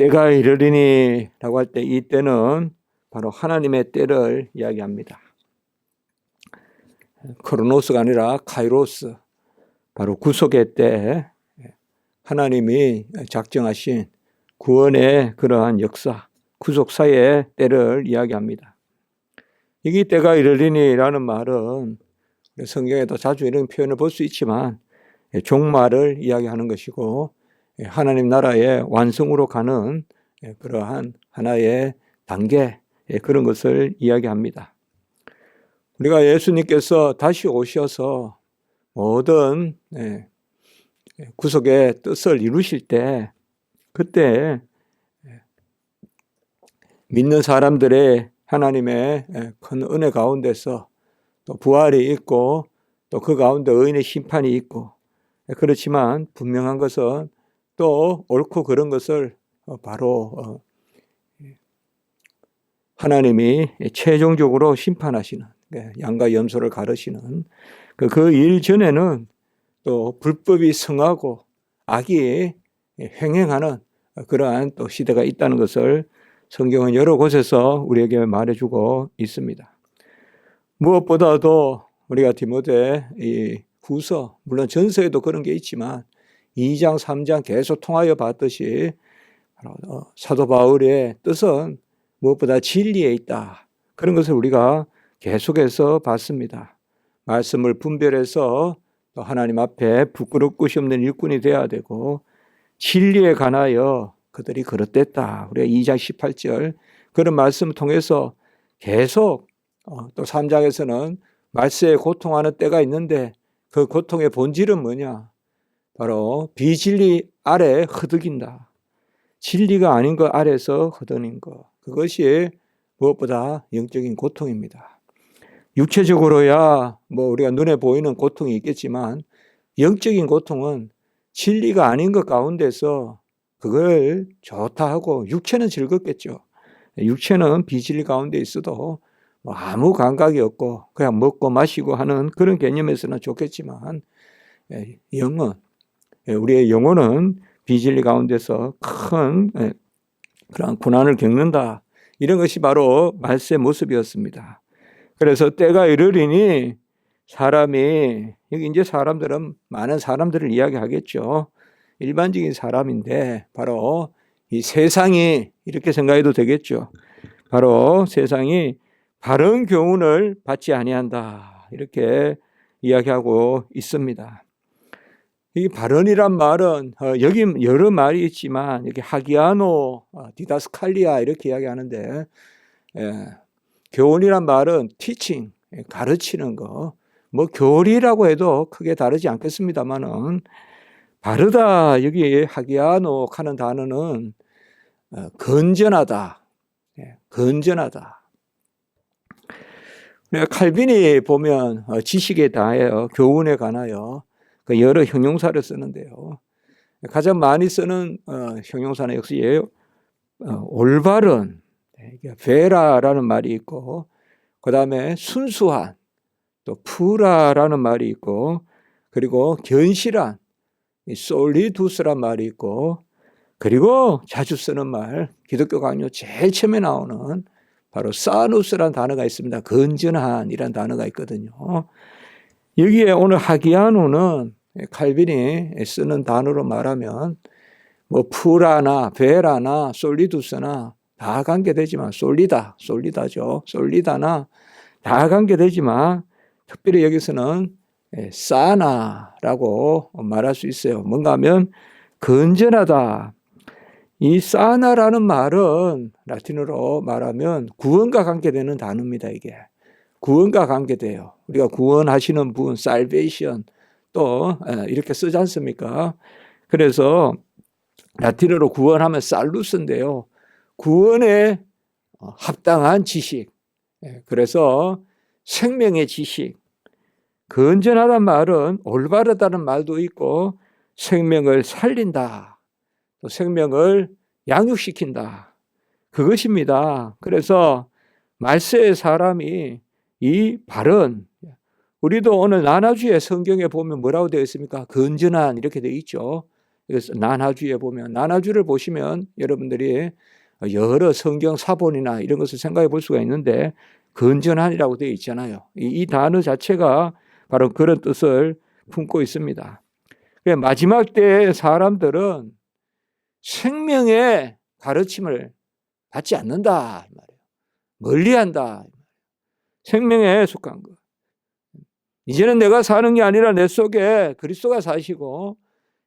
때가 이르리니라고 할 때 이 때는 바로 하나님의 때를 이야기합니다. 크로노스가 아니라 카이로스, 바로 구속의 때 하나님이 작정하신 구원의 그러한 역사, 구속사의 때를 이야기합니다. 이기 때가 이르리니라는 말은 성경에도 자주 이런 표현을 볼 수 있지만 종말을 이야기하는 것이고 하나님 나라의 완성으로 가는 그러한 하나의 단계 그런 것을 이야기합니다. 우리가 예수님께서 다시 오셔서 모든 구속의 뜻을 이루실 때 그때 믿는 사람들의 하나님의 큰 은혜 가운데서 또 부활이 있고 또 그 가운데 의인의 심판이 있고 그렇지만 분명한 것은 또 옳고 그런 것을 바로 하나님이 최종적으로 심판하시는 양과 염소를 가르시는 그 일 전에는 또 불법이 성하고 악이 횡행하는 그러한 또 시대가 있다는 것을 성경은 여러 곳에서 우리에게 말해주고 있습니다. 무엇보다도 우리가 디모데 이 후서 물론 전서에도 그런 게 있지만 2장 3장 계속 통하여 봤듯이 어, 사도 바울의 뜻은 무엇보다 진리에 있다. 그런 것을 우리가 계속해서 봤습니다. 말씀을 분별해서 또 하나님 앞에 부끄럽 것이 없는 일꾼이 되어야 되고 진리에 관하여 그들이 그릇됐다. 우리가 2장 18절 그런 말씀을 통해서 계속 어, 또 3장에서는 말세에 고통하는 때가 있는데 그 고통의 본질은 뭐냐? 바로 비진리 아래 흐득인다. 진리가 아닌 것 아래서 흐드는 것. 그것이 무엇보다 영적인 고통입니다. 육체적으로야 뭐 우리가 눈에 보이는 고통이 있겠지만 영적인 고통은 진리가 아닌 것 가운데서 그걸 좋다 하고 육체는 즐겁겠죠. 육체는 비진리 가운데 있어도 뭐 아무 감각이 없고 그냥 먹고 마시고 하는 그런 개념에서는 좋겠지만 예, 영은 예, 우리의 영혼은 비진리 가운데서 큰 예, 그런 고난을 겪는다. 이런 것이 바로 말세의 모습이었습니다. 그래서 때가 이르리니 사람이 여기 이제 사람들은 많은 사람들을 이야기하겠죠. 일반적인 사람인데 바로 이 세상이 이렇게 생각해도 되겠죠. 바로 세상이 바른 교훈을 받지 아니한다. 이렇게 이야기하고 있습니다. 이 발언이란 말은 어, 여기 여러 말이 있지만 여기 하기아노, 어, 디다스칼리아 이렇게 이야기하는데 예, 교훈이란 말은 teaching 예, 가르치는 거, 뭐 교리라고 해도 크게 다르지 않겠습니다만은 바르다 여기 하기아노 하는 단어는 어, 건전하다, 예, 건전하다. 칼빈이 보면 어, 지식에 대하여 교훈에 관하여 그 여러 형용사를 쓰는데요. 가장 많이 쓰는 어, 형용사는 역시 어, 올바른 베라라는 말이 있고 그 다음에 순수한 또 푸라라는 말이 있고 그리고 견실한 솔리두스란 말이 있고 그리고 자주 쓰는 말 기독교 강요 제일 처음에 나오는 바로 사누스란 단어가 있습니다. 건전한이란 단어가 있거든요. 여기에 오늘 하기야노는 칼빈이 쓰는 단어로 말하면 뭐 푸라나 베라나 솔리두스나 다 관계되지만 솔리다, 솔리다죠. 솔리다나 다 관계되지만 특별히 여기서는 사나라고 말할 수 있어요. 뭔가 하면 건전하다. 이 사나라는 말은 라틴어로 말하면 구원과 관계되는 단어입니다, 이게. 구원과 관계돼요. 우리가 구원하시는 분, salvation, 또 이렇게 쓰지 않습니까? 그래서 라틴어로 구원하면 살루스인데요. 구원에 어, 합당한 지식. 그래서 생명의 지식. 건전하다는 말은 올바르다는 말도 있고 생명을 살린다. 또 생명을 양육시킨다. 그것입니다. 그래서 말세의 사람이 이 발언, 우리도 오늘 나나주의 성경에 보면 뭐라고 되어 있습니까? 건전한 이렇게 되어 있죠. 그래서 난하주에 보면 난하주를 보시면 여러분들이 여러 성경 사본이나 이런 것을 생각해 볼 수가 있는데 건전한이라고 되어 있잖아요. 이, 이 단어 자체가 바로 그런 뜻을 품고 있습니다. 마지막 때의 사람들은 생명의 가르침을 받지 않는다. 이 말이에요. 멀리 한다. 생명에 속한 것. 이제는 내가 사는 게 아니라 내 속에 그리스도가 사시고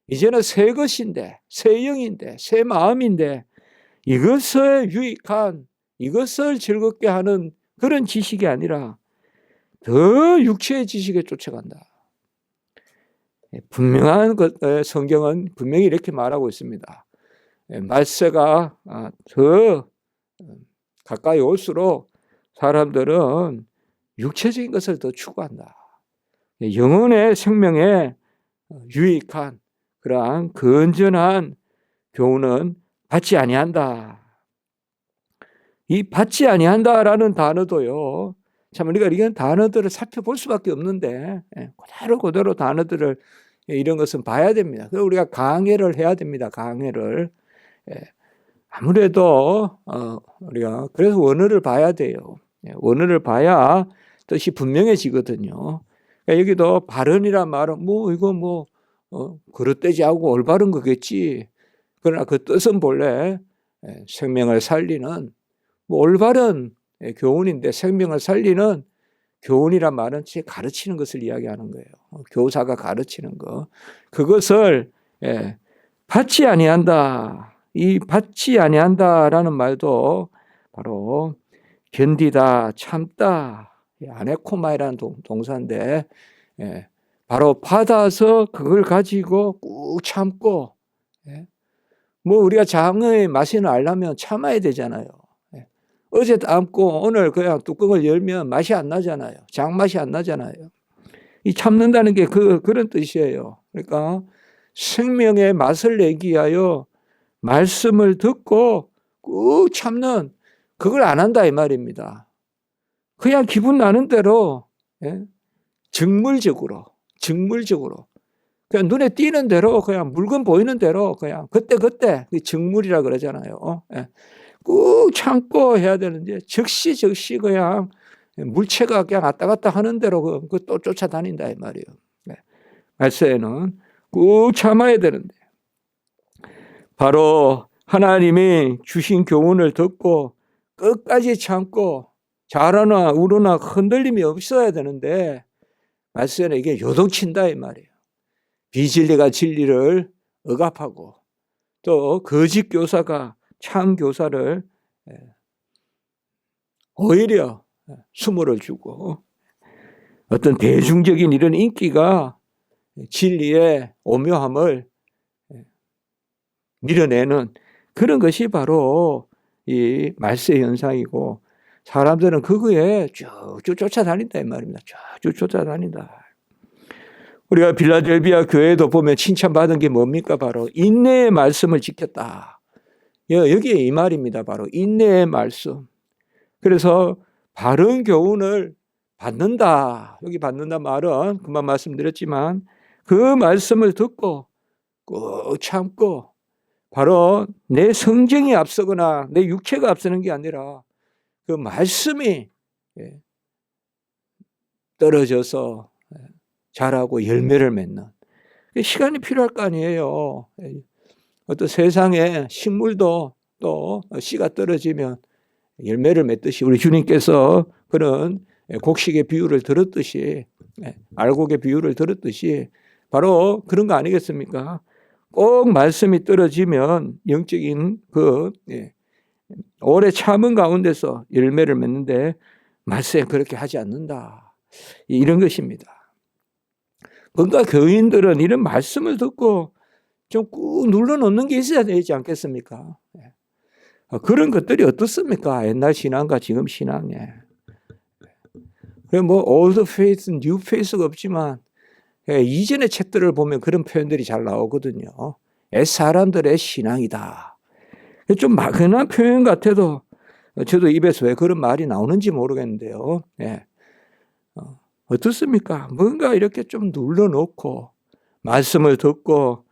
이제는 새 것인데 새 영인데 새 마음인데 이것을 유익한 이것을 즐겁게 하는 그런 지식이 아니라 더 육체의 지식에 쫓아간다. 예, 분명한 것, 에, 성경은 분명히 이렇게 말하고 있습니다. 예, 말세가 아, 더 가까이 올수록 사람들은 육체적인 것을 더 추구한다. 예, 영혼의 생명에 유익한 그러한 건전한 교훈은 받지 아니한다. 이 받지 아니한다라는 단어도요. 참 우리가 이런 단어들을 살펴볼 수밖에 없는데 예, 그대로 그대로 단어들을 예, 이런 것은 봐야 됩니다. 그래서 우리가 강해를 해야 됩니다. 강해를 예, 아무래도 어, 우리가 그래서 원어를 봐야 돼요. 원어를 봐야 뜻이 분명해지거든요. 그러니까 여기도 발언이란 말은 뭐 이거 뭐 어, 그릇되지 않고 올바른 거겠지. 그러나 그 뜻은 본래 생명을 살리는 뭐 올바른 교훈인데 생명을 살리는 교훈이란 말은 제 가르치는 것을 이야기하는 거예요. 어, 교사가 가르치는 거. 그것을 예, 받지 아니한다. 이 받지 아니한다라는 말도 바로 견디다, 참다, 아네코마이라는 동 사인데 예, 바로 받아서 그걸 가지고 꾹 참고 예, 뭐 우리가 장의 맛을 알려면 참아야 되잖아요. 예, 어제 담고 오늘 그냥 뚜껑을 열면 맛이 안 나잖아요. 장 맛이 안 나잖아요. 이 참는다는 게 그, 그런 뜻이에요. 그러니까 생명의 맛을 내기 위하여 말씀을 듣고 꾹 참는 그걸 안 한다 이 말입니다. 그냥 기분 나는 대로 예? 직물적으로 직물적으로 그냥 눈에 띄는 대로 그냥 물건 보이는 대로 그냥 그때 그때 직물이라 그러잖아요. 예. 꾹 참고 해야 되는데 즉시 즉시 그냥 물체가 그냥 왔다 갔다 하는 대로 그, 그또 쫓아다닌다 이 말이에요. 네. 말세에는 꾹 참아야 되는데 바로 하나님이 주신 교훈을 듣고 끝까지 참고 잘하나 우르나 흔들림이 없어야 되는데 말세는 이게 요동친다 이 말이에요. 비진리가 진리를 억압하고 또 거짓 교사가 참 교사를 예, 오히려 수모를 주고 어떤 대중적인 이런 인기가 진리의 오묘함을 예, 밀어내는 그런 것이 바로 이 말세 현상이고 사람들은 그거에 쭉쭉 쫓아다닌다 이 말입니다. 쭉쭉 쫓아다닌다. 우리가 빌라델비아 교회도 보면 칭찬받은 게 뭡니까? 바로 인내의 말씀을 지켰다. 여기에 이 말입니다. 바로 인내의 말씀. 그래서 바른 교훈을 받는다. 여기 받는다 말은 금방 말씀드렸지만 그 말씀을 듣고 꼭 참고 바로 내 성정이 앞서거나 내 육체가 앞서는 게 아니라 그 말씀이 예, 떨어져서 예, 자라고 열매를 맺는 시간이 필요할 거 아니에요. 예, 어떤 세상에 식물도 또 씨가 떨어지면 열매를 맺듯이 우리 주님께서 그런 곡식의 비유를 들었듯이 알곡의 비유를 들었듯이 바로 그런 거 아니겠습니까? 꼭 말씀이 떨어지면 영적인 그 오래 참은 가운데서 열매를 맺는데 말세 그렇게 하지 않는다. 이런 것입니다. 뭔가 교인들은 이런 말씀을 듣고 좀 꾹 눌러놓는 게 있어야 되지 않겠습니까? 예. 어, 그런 것들이 어떻습니까? 옛날 신앙과 지금 신앙에. 그래 뭐 old faith, new faith가 없지만 예, 이전의 책들을 보면 그런 표현들이 잘 나오거든요. 옛 사람들의 신앙이다. 좀 막연한 표현 같아도 저도 입에서 왜 그런 말이 나오는지 모르겠는데요. 예. 어, 어떻습니까? 뭔가 이렇게 좀 눌러놓고 말씀을 듣고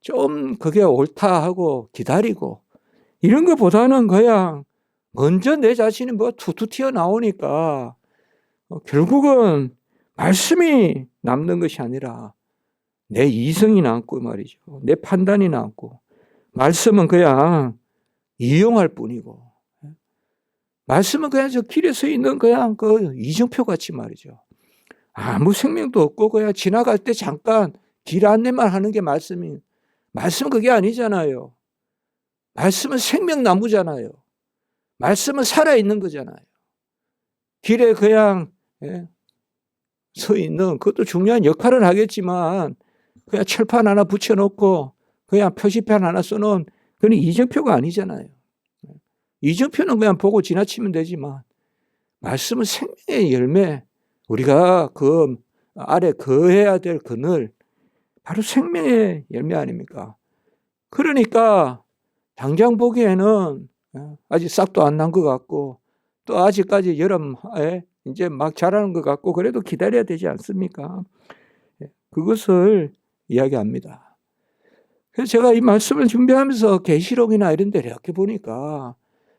좀 그게 옳다 하고 기다리고 이런 것보다는 그냥 먼저 내 자신이 뭐 툭툭 튀어나오니까 어, 결국은 말씀이 남는 것이 아니라 내 이성이 남고 말이죠. 내 판단이 남고 말씀은 그냥 이용할 뿐이고 말씀은 그냥 저 길에 서 있는 그냥 그 이정표 같이 말이죠. 아무 생명도 없고 그냥 지나갈 때 잠깐 길 안내만 하는 게 말씀이 말씀은 그게 아니잖아요. 말씀은 생명나무잖아요. 말씀은 살아있는 거잖아요. 길에 그냥 예, 서 있는 그것도 중요한 역할을 하겠지만 그냥 철판 하나 붙여놓고 그냥 표시판 하나 써놓은 그건 이정표가 아니잖아요. 이정표는 그냥 보고 지나치면 되지만 말씀은 생명의 열매 우리가 그 아래 거해야 될 그늘 바로 생명의 열매 아닙니까? 그러니까 당장 보기에는 어, 아직 싹도 안 난 것 같고 또 아직까지 여름에 이제 막 자라는 것 같고 그래도 기다려야 되지 않습니까? 예, 그것을 이야기합니다. 그래서 제가 이 말씀을 준비하면서 계시록이나 이런 데 이렇게 보니까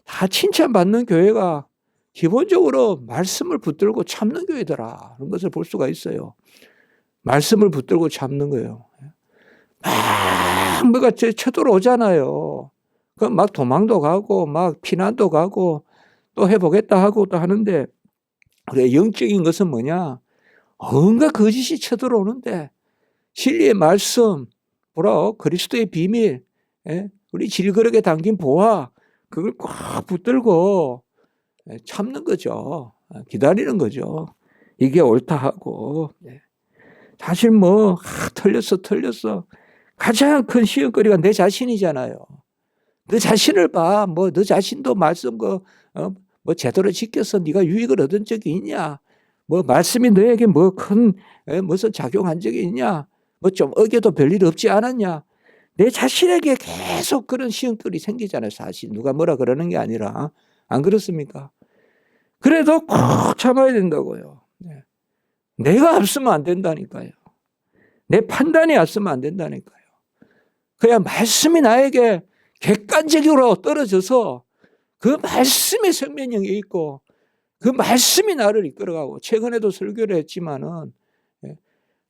다 칭찬받는 교회가 기본적으로 말씀을 붙들고 참는 교회더라. 그런 것을 볼 수가 있어요. 말씀을 붙들고 참는 거예요. 막 뭐가 쳐들어오잖아요. 그럼 막 도망도 가고 막 피난도 가고 또 해보겠다 하고 또 하는데 그래 영적인 것은 뭐냐? 온갖 거짓이 쳐들어오는데 진리의 말씀, 뭐라 그리스도의 비밀, 예? 우리 질그릇에 담긴 보화 그걸 꽉 붙들고 예, 참는 거죠. 아, 기다리는 거죠. 이게 옳다 하고 예. 사실 뭐 아, 틀렸어 틀렸어 가장 큰 시험거리가 내 자신이잖아요. 너 자신을 봐. 뭐 너 자신도 말씀 그, 어, 뭐 제대로 지켜서 네가 유익을 얻은 적이 있냐? 뭐 말씀이 너에게 뭐 큰 무슨 작용한 적이 있냐? 뭐 좀 어겨도 별일 없지 않았냐? 내 자신에게 계속 그런 시험거리 생기잖아요. 사실 누가 뭐라 그러는 게 아니라 안 그렇습니까? 그래도 꼭 참아야 된다고요. 네. 내가 앞서면 안 된다니까요. 내 판단이 앞서면 안 된다니까요. 그냥 말씀이 나에게 객관적으로 떨어져서 그 말씀의 생명력이 있고 그 말씀이 나를 이끌어가고 최근에도 설교를 했지만은 예,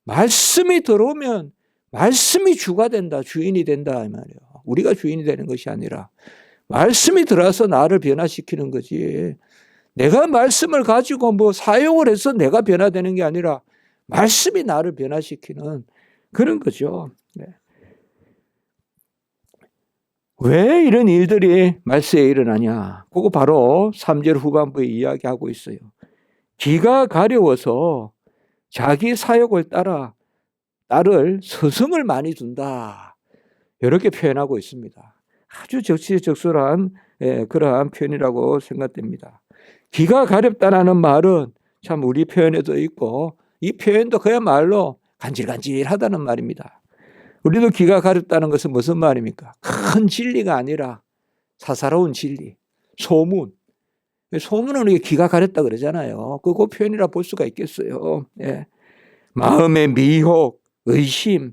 말씀이 들어오면 말씀이 주가 된다, 주인이 된다 이 말이에요. 우리가 주인이 되는 것이 아니라 말씀이 들어와서 나를 변화시키는 거지. 내가 말씀을 가지고 뭐 사용을 해서 내가 변화되는 게 아니라 말씀이 나를 변화시키는 그런 거죠. 네. 왜 이런 일들이 말세에 일어나냐? 그거 바로 3절 후반부에 이야기하고 있어요. 기가 가려워서 자기 사역을 따라 딸을 서성을 많이 둔다. 이렇게 표현하고 있습니다. 아주 적시적소한 예, 그러한 표현이라고 생각됩니다. 기가 가렵다라는 말은 참 우리 표현에도 있고 이 표현도 그야말로 간질간질하다는 말입니다. 우리도 기가 가렵다는 것은 무슨 말입니까? 큰 진리가 아니라 사사로운 진리, 소문. 소문은 우리가 기가 가렵다 그러잖아요. 그, 그 표현이라 볼 수가 있겠어요. 예. 마음의 미혹, 의심,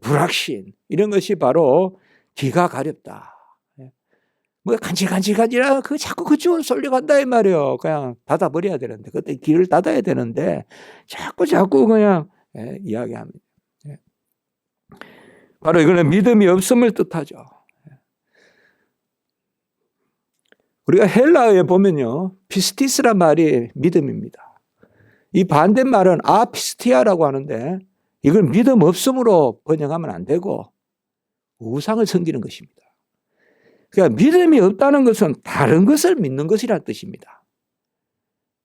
불확신, 이런 것이 바로 기가 가렵다. 예. 뭐 간질간질간질하 그 자꾸 그쪽으로 쏠려간다 이 말이에요. 그냥 닫아버려야 되는데 그때 길을 닫아야 되는데 자꾸 자꾸 그냥 예, 이야기합니다. 바로 이거는 믿음이 없음을 뜻하죠. 우리가 헬라어에 보면요. 피스티스란 말이 믿음입니다. 이 반대말은 아피스티아라고 하는데 이걸 믿음 없음으로 번역하면 안 되고 우상을 섬기는 것입니다. 그러니까 믿음이 없다는 것은 다른 것을 믿는 것이라는 뜻입니다.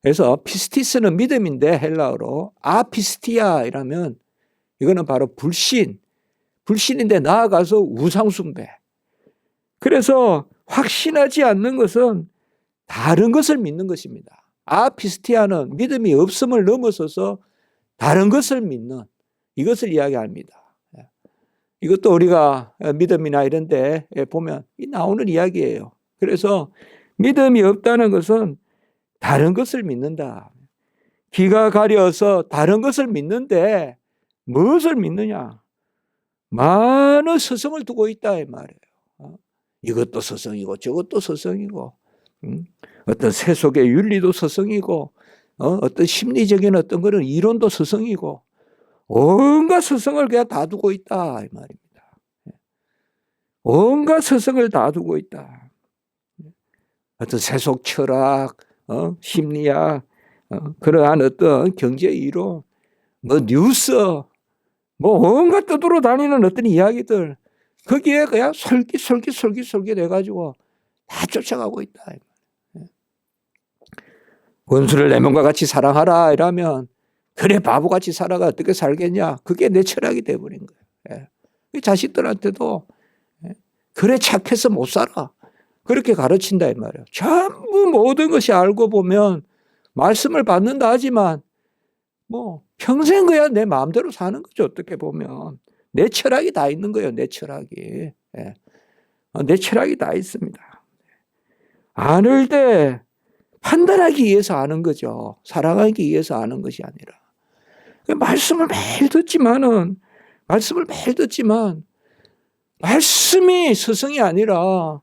그래서 피스티스는 믿음인데 헬라어로 아피스티아이라면 이거는 바로 불신, 불신인데 나아가서 우상숭배. 그래서 확신하지 않는 것은 다른 것을 믿는 것입니다. 아피스티아는 믿음이 없음을 넘어서서 다른 것을 믿는 이것을 이야기합니다. 예. 이것도 우리가 믿음이나 이런 데 보면 나오는 이야기예요. 그래서 믿음이 없다는 것은 다른 것을 믿는다. 귀가 가려서 다른 것을 믿는데 무엇을 믿느냐? 많은 스승을 두고 있다 이 말이에요. 어? 이것도 스승이고 저것도 음? 어떤 세속의 윤리도 스승이고 어? 어떤 심리적인 어떤 그런 이론도 스승이고 온갖 스승을 그냥 다 두고 있다 이 말입니다. 예. 온갖 스승을 다 두고 있다. 어떤 세속 철학, 어? 심리학, 어? 그러한 어떤 경제 이론, 뭐 뉴스, 뭐 온갖 떠들어 다니는 어떤 이야기들 거기에 그냥 솔깃솔깃 해가지고 다 쫓아가고 있다. 예. 원수를 내 몸과 같이 사랑하라 이러면 그래 바보같이 살아가 어떻게 살겠냐 그게 내 철학이 돼버린 거예요. 예. 자식들한테도 예. 그래 착해서 못 살아 그렇게 가르친다 이 말이에요. 전부 모든 것이 알고 보면 말씀을 받는다 하지만 뭐 평생 그야 내 마음대로 사는 거죠. 어떻게 보면 내 철학이 다 있는 거예요. 내 철학이 예. 어, 내 철학이 다 있습니다. 아는 때 판단하기 위해서 아는 거죠. 살아가기 위해서 아는 것이 아니라 그 말씀을 매일 듣지만은 말씀을 매일 듣지만 말씀이 스승이 아니라 어,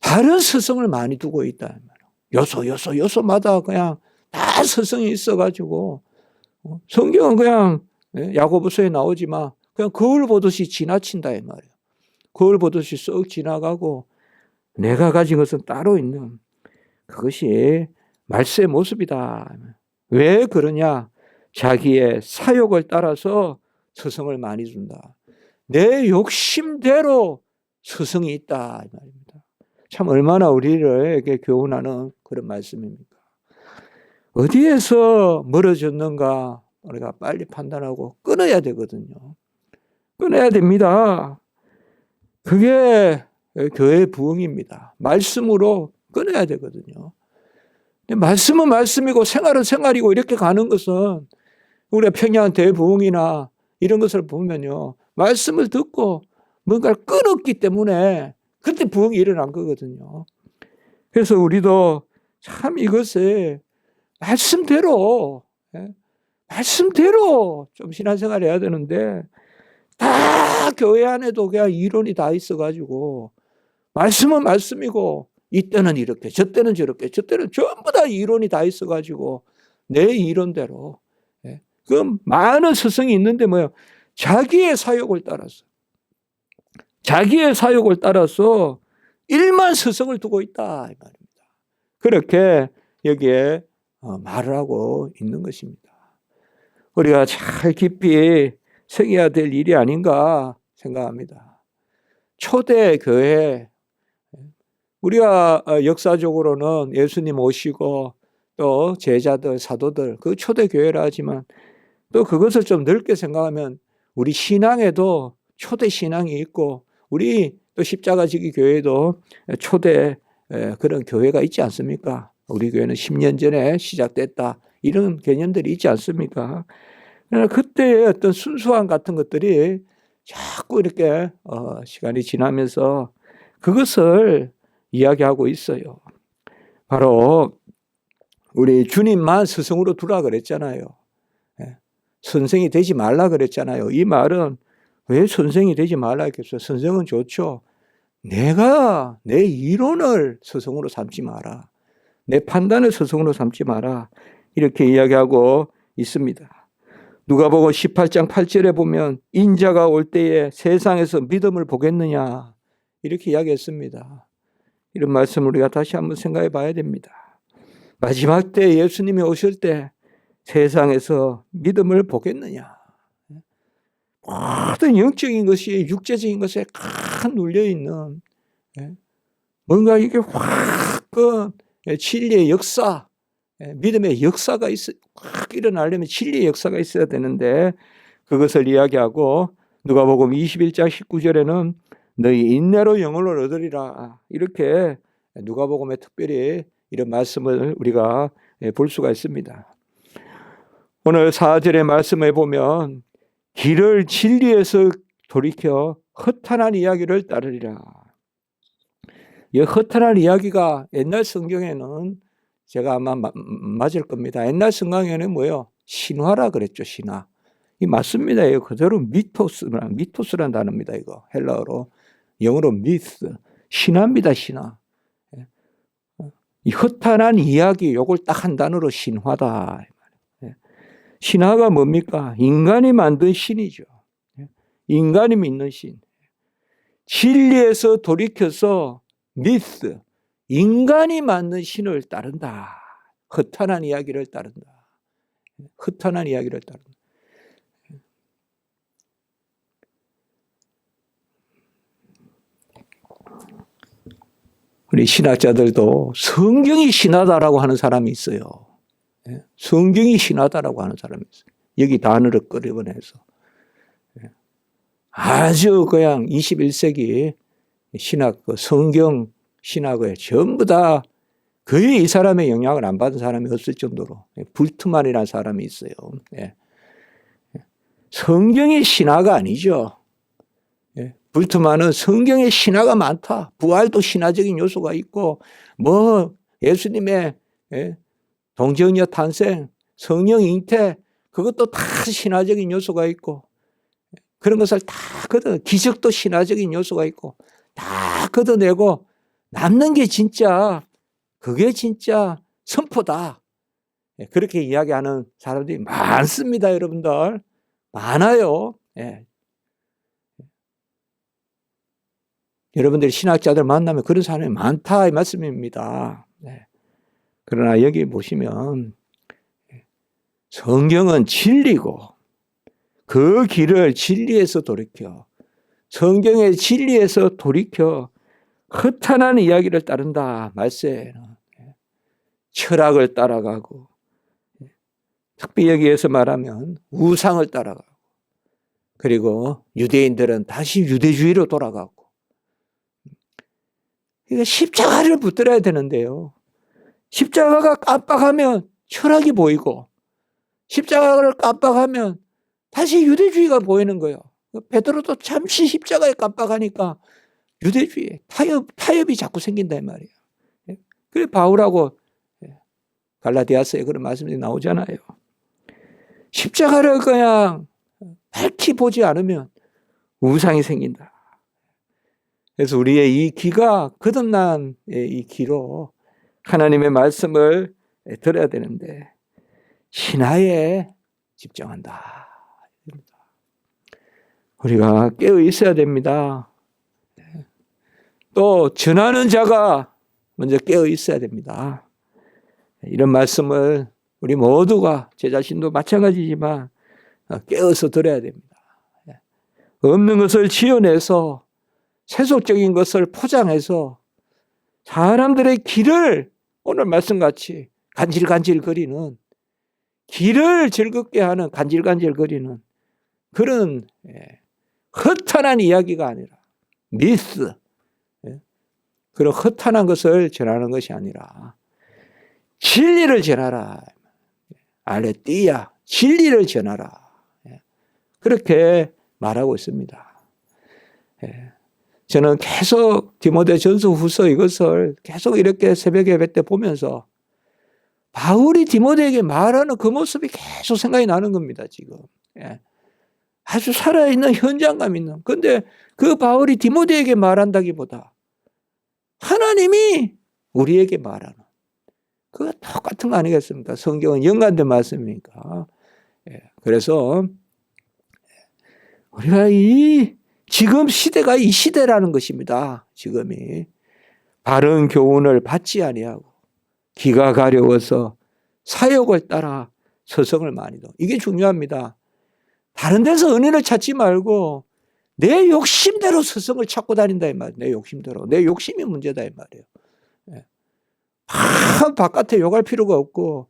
다른 스승을 많이 두고 있다. 요소 요소 요소마다 그냥 다 스승이 있어가지고 어, 성경은 그냥 예, 야고보서에 나오지만 그냥 거울 보듯이 지나친다 이 말이에요. 거울 보듯이 썩 지나가고 내가 가진 것은 따로 있는 그것이 말세의 모습이다. 왜 그러냐? 자기의 사욕을 따라서 스승을 많이 준다. 내 욕심대로 스승이 있다 이 말입니다. 참 얼마나 우리를 교훈하는 그런 말씀입니까? 어디에서 멀어졌는가 우리가 빨리 판단하고 끊어야 되거든요. 끊어야 됩니다. 그게 교회 부흥입니다. 말씀으로 끊어야 되거든요. 말씀은 말씀이고 생활은 생활이고 이렇게 가는 것은 우리가 평양 대부흥이나 이런 것을 보면요. 말씀을 듣고 뭔가를 끊었기 때문에 그때 부흥이 일어난 거거든요. 그래서 우리도 참 이것을 말씀대로, 예? 말씀대로 좀 신앙생활 해야 되는데 다 교회 안에도 그냥 이론이 다 있어가지고 말씀은 말씀이고 이때는 이렇게 저때는 저렇게 저때는 전부 다 이론이 다 있어가지고 내 이론대로 예. 그 많은 스승이 있는데 뭐요 자기의 사욕을 따라서 자기의 사욕을 따라서 일만 스승을 두고 있다 이 말입니다. 그렇게 여기에 어, 말을 하고 있는 것입니다. 우리가 잘 깊이 새겨야 될 일이 아닌가 생각합니다. 초대 교회 우리가 어, 역사적으로는 예수님 오시고 또 제자들, 사도들, 그 초대 교회라 하지만 또 그것을 좀 넓게 생각하면 우리 신앙에도 초대 신앙이 있고 우리 또 십자가 지기 교회도 초대 그런 교회가 있지 않습니까? 우리 교회는 10년 전에 시작됐다. 이런 개념들이 있지 않습니까? 그러나 그때의 어떤 순수함 같은 것들이 자꾸 이렇게 어, 시간이 지나면서 그것을 이야기하고 있어요. 바로 우리 주님만 스승으로 두라 그랬잖아요. 예. 선생이 되지 말라 그랬잖아요. 이 말은 왜 선생이 되지 말라 했겠어요? 선생은 좋죠. 내가 내 이론을 스승으로 삼지 마라. 내 판단을 스승으로 삼지 마라. 이렇게 이야기하고 있습니다. 누가 보고 18장 8절에 보면 인자가 올 때에 세상에서 믿음을 보겠느냐 이렇게 이야기했습니다. 이런 말씀을 우리가 다시 한번 생각해 봐야 됩니다. 마지막 때 예수님이 오실 때 세상에서 믿음을 보겠느냐. 모든 영적인 것이 육체적인 것에 간 눌려 있는 예, 뭔가 이게 확그 진리의 역사, 예, 믿음의 역사가 있, 확 일어나려면 진리의 역사가 있어야 되는데 그것을 이야기하고 누가복음 21장 19절에는 너희 인내로 영혼을 얻으리라. 이렇게 누가복음에 특별히 이런 말씀을 우리가 예, 볼 수가 있습니다. 오늘 4절의 말씀에 보면 길을 진리에서 돌이켜 허탄한 이야기를 따르리라. 이 허탄한 이야기가 옛날 성경에는 제가 아마 맞을 겁니다. 옛날 성경에는 뭐요? 신화라 그랬죠, 신화. 이 맞습니다. 이거 그대로 미토스란 미토스란 단어입니다. 이거 헬라어로 영어로 미스 신화입니다. 신화. 예. 이 허탄한 이야기 요걸 딱 한 단어로 신화다. 예. 신화가 뭡니까? 인간이 만든 신이죠. 예. 인간이 믿는 신. 진리에서 돌이켜서 미스 인간이 만든 신을 따른다. 허탄한 이야기를 따른다. 허탄한 이야기를 따른다. 우리 신학자들도 성경이 신하다라고 하는 사람이 있어요. 예? 성경이 신하다라고 하는 사람이 있어요. 여기 단어를 끌어내서. 예? 아주 그냥 21세기 신학, 그 성경 신학에 전부 다 거의 이 사람의 영향을 안 받은 사람이 없을 정도로 예, 불트만이라는 사람이 있어요. 성경의 신화가 아니죠. 불트만은 성경에 신화가 많다. 부활도 신화적인 요소가 있고, 뭐, 예수님의 예, 동정녀 탄생, 성령 잉태, 그것도 다 신화적인 요소가 있고, 그런 것을 다 걷어, 기적도 신화적인 요소가 있고, 다 걷어내고, 남는 게 진짜, 그게 진짜 선포다. 예, 그렇게 이야기하는 사람들이 많습니다, 여러분들. 많아요. 예, 여러분들이 신학자들 만나면 그런 사람이 많다 이 말씀입니다. 네. 그러나 여기 보시면 성경은 진리고 그 길을 진리에서 돌이켜 성경의 진리에서 돌이켜 허탄한 이야기를 따른다 말세에는 네. 철학을 따라가고 특히 여기에서 말하면 우상을 따라가고 그리고 유대인들은 다시 유대주의로 돌아가고 이게 십자가를 붙들어야 되는데요. 십자가가 깜빡하면 철학이 보이고 십자가를 깜빡하면 다시 유대주의가 보이는 거예요. 베드로도 잠시 십자가에 깜빡하니까 유대주의 타협 타협이 자꾸 생긴다 이 말이에요. 예? 그래 바울하고 예, 갈라디아서에 그런 말씀이 나오잖아요. 십자가를 그냥 밝히 보지 않으면 우상이 생긴다. 그래서 우리의 이 귀가 거듭난 이 귀로 하나님의 말씀을 들어야 되는데 신하에 집중한다. 우리가 깨어 있어야 됩니다. 또 전하는 자가 먼저 깨어 있어야 됩니다. 이런 말씀을 우리 모두가 제 자신도 마찬가지지만 깨어서 들어야 됩니다. 없는 것을 지어내서 세속적인 것을 포장해서 사람들의 길을 오늘 말씀같이 간질간질거리는 길을 즐겁게 하는 간질간질거리는 그런 예, 허탄한 이야기가 아니라 미스 예, 그런 허탄한 것을 전하는 것이 아니라 진리를 전하라 알레띠야 진리를 전하라 예, 그렇게 말하고 있습니다. 저는 계속 디모데 전서 후서 이것을 계속 이렇게 새벽 예배 때 보면서 바울이 디모데에게 말하는 그 모습이 계속 생각이 나는 겁니다, 지금. 예. 아주 살아있는 현장감 있는. 근데 그 바울이 디모데에게 말한다기보다 하나님이 우리에게 말하는. 그거 똑같은 거 아니겠습니까? 성경은 연관된 말씀이니까. 예. 그래서 우리가 이 지금 시대가 이 시대라는 것입니다. 지금이 바른 교훈을 받지 아니하고 기가 가려워서 사욕을 따라 서성을 많이 도 이게 중요합니다. 다른 데서 은혜를 찾지 말고 내 욕심대로 서성을 찾고 다닌다 이 말이에요. 내 욕심대로. 내 욕심이 문제다 이 말이에요. 예. 아, 바깥에 욕할 필요가 없고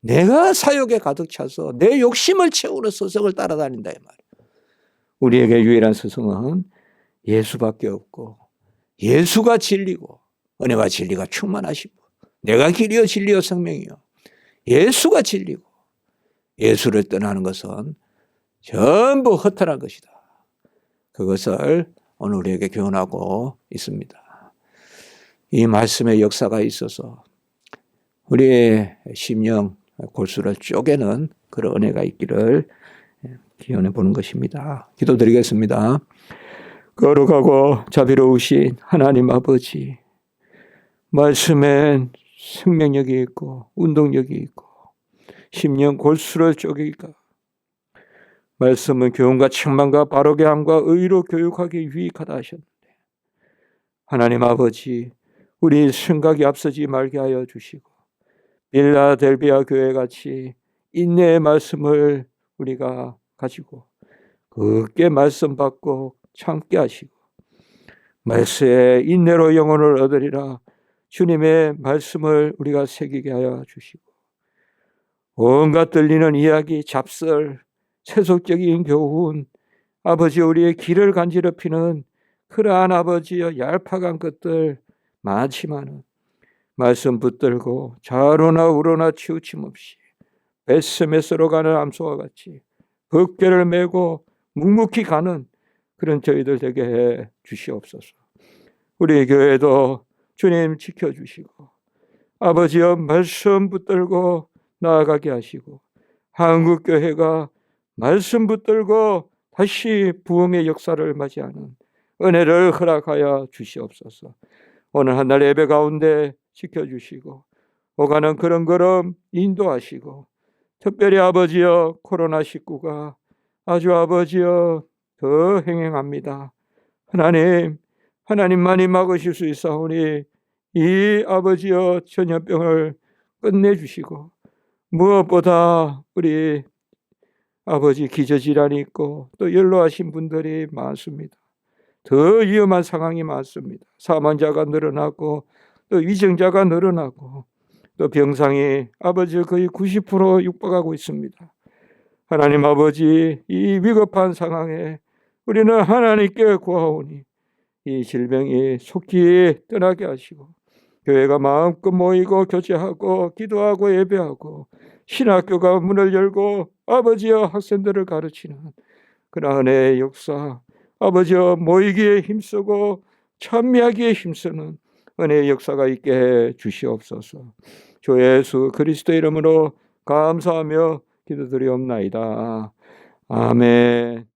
내가 사욕에 가득 차서 내 욕심을 채우는 서성을 따라다닌다 이 말이에요. 우리에게 유일한 스승은 예수밖에 없고 예수가 진리고 은혜와 진리가 충만하시고 내가 길이요 진리요 생명이요 예수가 진리고 예수를 떠나는 것은 전부 허탈한 것이다. 그것을 오늘 우리에게 교훈하고 있습니다. 이 말씀의 역사가 있어서 우리의 심령 골수를 쪼개는 그런 은혜가 있기를 기원해 보는 것입니다. 기도드리겠습니다. 거룩하고 자비로우신 하나님 아버지, 말씀엔 생명력이 있고 운동력이 있고 심령 골수를 쪼개기가 말씀은 교훈과 책망과 바르게 함과 의로 교육하기 유익하다 하셨는데 하나님 아버지 우리 생각이 앞서지 말게 하여 주시고 빌라델비아 교회 같이 인내의 말씀을 우리가 가지고 그게 말씀 받고 참게 하시고 말씀의 인내로 영혼을 얻으리라 주님의 말씀을 우리가 새기게 하여 주시고 온갖 들리는 이야기, 잡설, 세속적인 교훈, 아버지 우리의 길을 간지럽히는 그러한 아버지여 얄팍한 것들 많지만은 말씀 붙들고 좌로나 우로나 치우침 없이 베스메스로 가는 암소와 같이 법궤를 메고 묵묵히 가는 그런 저희들 되게 해 주시옵소서. 우리 교회도 주님 지켜주시고 아버지여 말씀 붙들고 나아가게 하시고 한국 교회가 말씀 붙들고 다시 부흥의 역사를 맞이하는 은혜를 허락하여 주시옵소서. 오늘 한날 예배 가운데 지켜주시고 오가는 그런 걸음 인도하시고 특별히 아버지여 코로나 19가 아주 아버지여 더 행행합니다. 하나님 하나님만이 막으실 수 있사오니 이 아버지여 전염병을 끝내주시고 무엇보다 우리 아버지 기저질환이 있고 또 연로하신 분들이 많습니다. 더 위험한 상황이 많습니다. 사망자가 늘어나고 또 위정자가 늘어나고 또 병상이 아버지 거의 90% 육박하고 있습니다. 하나님 아버지 이 위급한 상황에 우리는 하나님께 구하오니 이 질병이 속히 떠나게 하시고 교회가 마음껏 모이고 교제하고 기도하고 예배하고 신학교가 문을 열고 아버지와 학생들을 가르치는 은혜의 역사 아버지와 모이기에 힘쓰고 찬미하기에 힘쓰는 은혜의 역사가 있게 해 주시옵소서. 주 예수 그리스도 이름으로 감사하며 기도드리옵나이다. 아멘